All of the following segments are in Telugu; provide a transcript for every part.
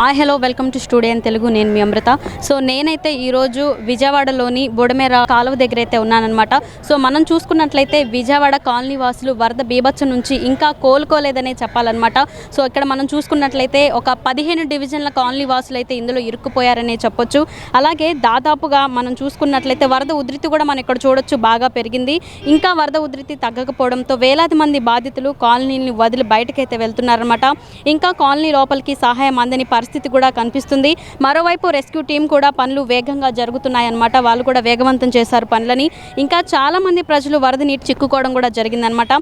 Hi hello welcome to studio Telugu నేను మీ అమృత. సో నేనైతే ఈరోజు విజయవాడలోని బొడమేర కాలువ దగ్గర అయితే ఉన్నానన్నమాట. సో మనం చూసుకున్నట్లయితే విజయవాడ కాలనీ వాసులు వరద బీభత్సం నుంచి ఇంకా కోలుకోలేదనే చెప్పాలన్నమాట. సో ఇక్కడ మనం చూసుకున్నట్లయితే ఒక పదిహేను డివిజన్ల కాలనీ వాసులు అయితే ఇందులో ఇరుక్కుపోయారనే చెప్పొచ్చు. అలాగే దాదాపుగా మనం చూసుకున్నట్లయితే వరద ఉధృతి కూడా మనం ఇక్కడ చూడొచ్చు బాగా పెరిగింది. ఇంకా వరద ఉధృతి తగ్గకపోవడంతో వేలాది మంది బాధితులు కాలనీని వదిలి బయటకైతే వెళ్తున్నారన్నమాట. ఇంకా కాలనీ లోపలికి సహాయం అందని పరిస్థితి పరిస్థితి కూడా కనిపిస్తుంది. మరోవైపు రెస్క్యూ టీం కూడా పనులు వేగంగా జరుగుతున్నాయన్నమాట. వాళ్ళు కూడా వేగవంతం చేశారు పనులని. ఇంకా చాలామంది ప్రజలు వరద నీటి చిక్కుకోవడం కూడా జరిగిందనమాట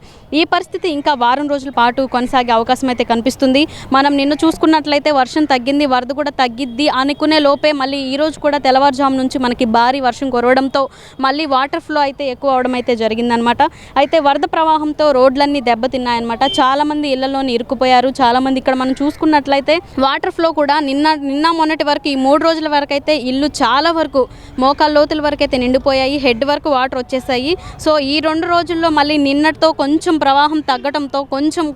ఈ పరిస్థితి ఇంకా వారం రోజుల పాటు కొనసాగే అవకాశం అయితే కనిపిస్తుంది. మనం నిన్న చూసుకున్నట్లయితే వర్షం తగ్గింది వరద కూడా తగ్గిద్ది అనుకునే లోపే మళ్ళీ ఈ రోజు కూడా తెల్లవారుజాము నుంచి మనకి భారీ వర్షం కురవడంతో మళ్ళీ వాటర్ ఫ్లో అయితే ఎక్కువ అవడం అయితే జరిగిందనమాట అయితే వరద ప్రవాహంతో రోడ్లన్నీ దెబ్బతిన్నాయన్నమాట. చాలా మంది ఇళ్ళలోని ఇరుక్కుపోయారు. చాలామంది ఇక్కడ మనం చూసుకున్నట్లయితే వాటర్ ఫ్లో కూడా నిన్న నిన్న మొన్నటి వరకు ఈ మూడు రోజుల వరకు అయితే ఇల్లు చాలా వరకు మోకాళ్ళ లోతుల వరకు అయితే నిండిపోయాయి హెడ్ వరకు వాటర్ వచ్చేసాయి. సో ఈ రెండు రోజుల్లో మళ్ళీ నిన్నటితో కొంచెం ప్రవాహం తగ్గడంతో కొంచెం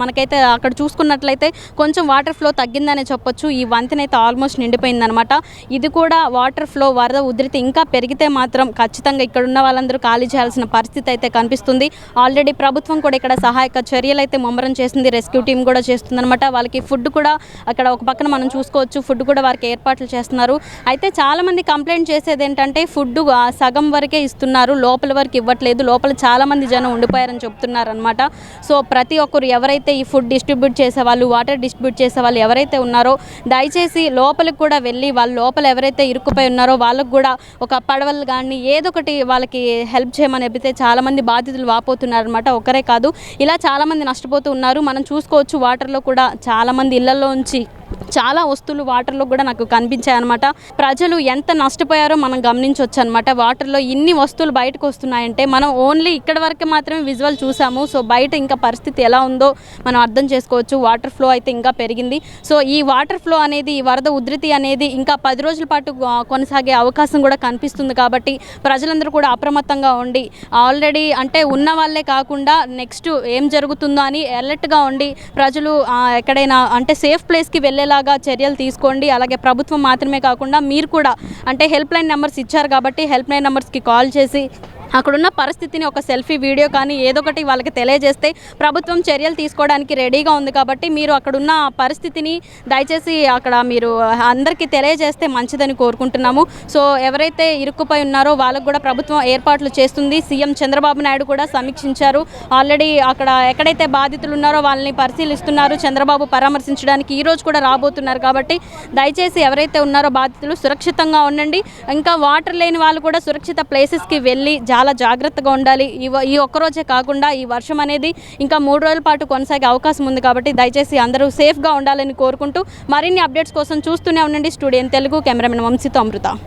మనకైతే అక్కడ చూసుకున్నట్లయితే కొంచెం వాటర్ ఫ్లో తగ్గిందనే చెప్పొచ్చు. ఈ వంతెన అయితే ఆల్మోస్ట్ నిండిపోయిందనమాట. ఇది కూడా వాటర్ ఫ్లో వరద ఉధృతి ఇంకా పెరిగితే మాత్రం ఖచ్చితంగా ఇక్కడ ఉన్న వాళ్ళందరూ ఖాళీ చేయాల్సిన పరిస్థితి అయితే కనిపిస్తుంది. ఆల్రెడీ ప్రభుత్వం కూడా ఇక్కడ సహాయక చర్యలు అయితే ముమ్మరం చేసింది రెస్క్యూ టీం కూడా చేస్తుందన్నమాట వాళ్ళకి ఫుడ్ కూడా అక్కడ ఒక పక్కన మనం చూసుకోవచ్చు ఫుడ్ కూడా వారికి ఏర్పాట్లు చేస్తున్నారు. అయితే చాలామంది కంప్లైంట్ చేసేది ఏంటంటే ఫుడ్ సగం వరకే ఇస్తున్నారు లోపల వరకు ఇవ్వట్లేదు లోపల చాలామంది జనం ఉండిపోయారని చెప్తున్నారు అనమాట సో ప్రతి ఒక్కరు ఎవరైతే ఈ ఫుడ్ డిస్ట్రిబ్యూట్ చేసే వాళ్ళు వాటర్ డిస్ట్రిబ్యూట్ చేసే వాళ్ళు ఎవరైతే ఉన్నారో దయచేసి లోపలికి కూడా వెళ్ళి వాళ్ళ లోపల ఎవరైతే ఇరుక్కుపోయి ఉన్నారో వాళ్ళకు కూడా ఒక పడవలు కానీ ఏదో ఒకటి వాళ్ళకి హెల్ప్ చేయమని చెప్పితే చాలామంది బాధితులు వాపోతున్నారు అనమాట ఒకరే కాదు ఇలా చాలామంది నష్టపోతూ ఉన్నారు. మనం చూసుకోవచ్చు వాటర్లో కూడా చాలామంది ఇళ్ళలో ఉంచి చాలా వస్తువులు వాటర్లో కూడా నాకు కనిపించాయి అనమాట ప్రజలు ఎంత నష్టపోయారో మనం గమనించవచ్చు అనమాట వాటర్లో ఇన్ని వస్తువులు బయటకు వస్తున్నాయంటే మనం ఓన్లీ ఇక్కడ వరకు మాత్రమే విజువల్ చూసాము. సో బయట ఇంకా పరిస్థితి ఎలా ఉందో మనం అర్థం చేసుకోవచ్చు. వాటర్ ఫ్లో అయితే ఇంకా పెరిగింది. సో ఈ వాటర్ ఫ్లో అనేది ఈ వరద ఉధృతి అనేది ఇంకా పది రోజుల పాటు కొనసాగే అవకాశం కూడా కనిపిస్తుంది కాబట్టి ప్రజలందరూ కూడా అప్రమత్తంగా ఉండి ఆల్రెడీ అంటే ఉన్న వాళ్ళే కాకుండా నెక్స్ట్ ఏం జరుగుతుందో అని అలర్ట్గా ఉండి ప్రజలు ఎక్కడైనా అంటే సేఫ్ ప్లేస్కి వెళ్ళేలాగా చర్యలు తీసుకోండి. అలాగే ప్రభుత్వం మాత్రమే కాకుండా మీరు కూడా అంటే హెల్ప్ లైన్ నెంబర్స్ ఇచ్చారు కాబట్టి హెల్ప్ లైన్ నెంబర్స్కి కాల్ చేసి అక్కడున్న పరిస్థితిని ఒక సెల్ఫీ వీడియో కానీ ఏదో ఒకటి వాళ్ళకి తెలియజేస్తే ప్రభుత్వం చర్యలు తీసుకోవడానికి రెడీగా ఉంది కాబట్టి మీరు అక్కడున్న పరిస్థితిని దయచేసి అక్కడ మీరు అందరికీ తెలియజేస్తే మంచిదని కోరుకుంటున్నాము. సో ఎవరైతే ఇరుక్కుపై ఉన్నారో వాళ్ళకు కూడా ప్రభుత్వం ఏర్పాట్లు చేస్తుంది. సీఎం చంద్రబాబు నాయుడు కూడా సమీక్షించారు. ఆల్రెడీ అక్కడ ఎక్కడైతే బాధితులు ఉన్నారో వాళ్ళని పరిశీలిస్తున్నారు. చంద్రబాబు పరామర్శించడానికి ఈ రోజు కూడా రాబోతున్నారు కాబట్టి దయచేసి ఎవరైతే ఉన్నారో బాధితులు సురక్షితంగా ఉండండి. ఇంకా వాటర్ లేని వాళ్ళు కూడా సురక్షిత ప్లేసెస్కి వెళ్ళి చాలా జాగ్రత్తగా ఉండాలి. ఈ ఈ ఒక్కరోజే కాకుండా ఈ వర్షం అనేది ఇంకా మూడు రోజుల పాటు కొనసాగే అవకాశం ఉంది కాబట్టి దయచేసి అందరూ సేఫ్గా ఉండాలని కోరుకుంటూ మరిన్ని అప్డేట్స్ కోసం చూస్తూనే ఉండండి. స్టూడియో తెలుగు కెమెరామెన్ వంశీతో అమృత.